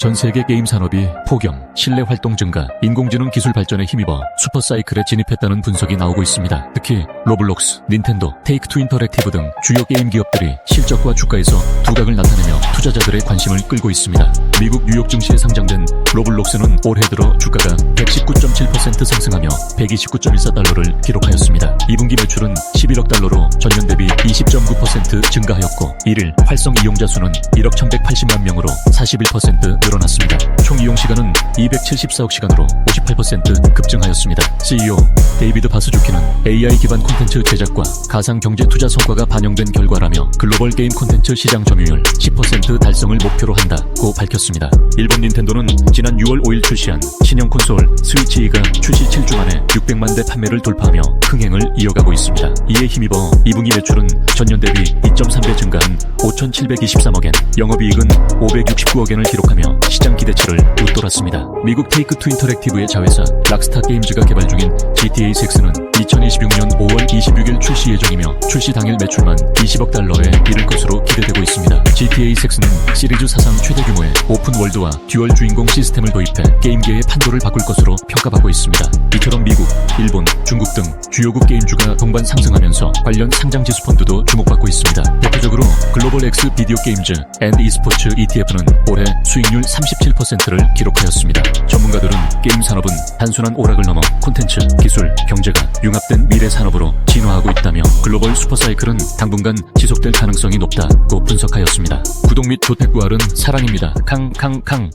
전 세계 게임 산업이 폭염, 실내 활동 증가, 인공지능 기술 발전에 힘입어 슈퍼사이클에 진입했다는 분석이 나오고 있습니다. 특히 로블록스, 닌텐도, 테이크 투 인터랙티브 등 주요 게임 기업들이 실적과 주가에서 두각을 나타내며 투자자들의 관심을 끌고 있습니다. 미국 뉴욕 증시에 상장된 로블록스는 올해 들어 주가가 119.7% 상승하며 129.14달러를 기록하였습니다. 2분기 매출은 11억 달러로 전년 대비 20.9% 증가하였고 1일 활성 이용자 수는 1억 1180만 명으로 41% 늘어났습니다. 총 이용 시간은 274억 시간으로 58% 급증하였습니다. CEO 데이비드 바스주키는 AI 기반 콘텐츠 제작과 가상 경제 투자 성과가 반영된 결과라며 글로벌 게임 콘텐츠 시장 점유율 10% 달성을 목표로 한다고 밝혔습니다. 일본 닌텐도는 지난 6월 5일 출시한 신형 콘솔 스위치 2가 출시 7주 만에 600만 대 판매를 돌파하며 흥행을 이어가고 있습니다. 이에 힘입어 2분기 매출은 전년 대비 2.3배 증가한 5,723억엔, 영업이익은 569억엔을 기록하며 시장 기대치를 웃돌았습니다. 미국 테이크 투 인터랙티브의 자 회사 락스타 게임즈가 개발 중인 GTA 6는 2026년 5월 26일 출시 예정이며 출시 당일 매출만 20억 달러에 이를 것으로 기대되고 있습니다. GTA 6는 시리즈 사상 최대 규모의 오픈 월드와 듀얼 주인공 시스템을 도입해 게임계의 판도를 바꿀 것으로 평가받고 있습니다. 이처럼 미국, 일본, 중국 등 주요국 게임주가 동반 상승하면서 관련 상장 지수 펀드도 주목받고 있습니다. 대표적으로 글로벌 X 비디오 게임즈 앤 e스포츠 ETF는 올해 수익률 37%를 기록하였습니다. 전문가들은 게임 산업은 단순한 오락을 넘어 콘텐츠, 기술, 경제가 융합된 미래 산업으로 진화하고 있다며 글로벌 슈퍼사이클은 당분간 지속될 가능성이 높다고 분석하였습니다. 구독 및 조택 구할은 사랑입니다. 캉캉캉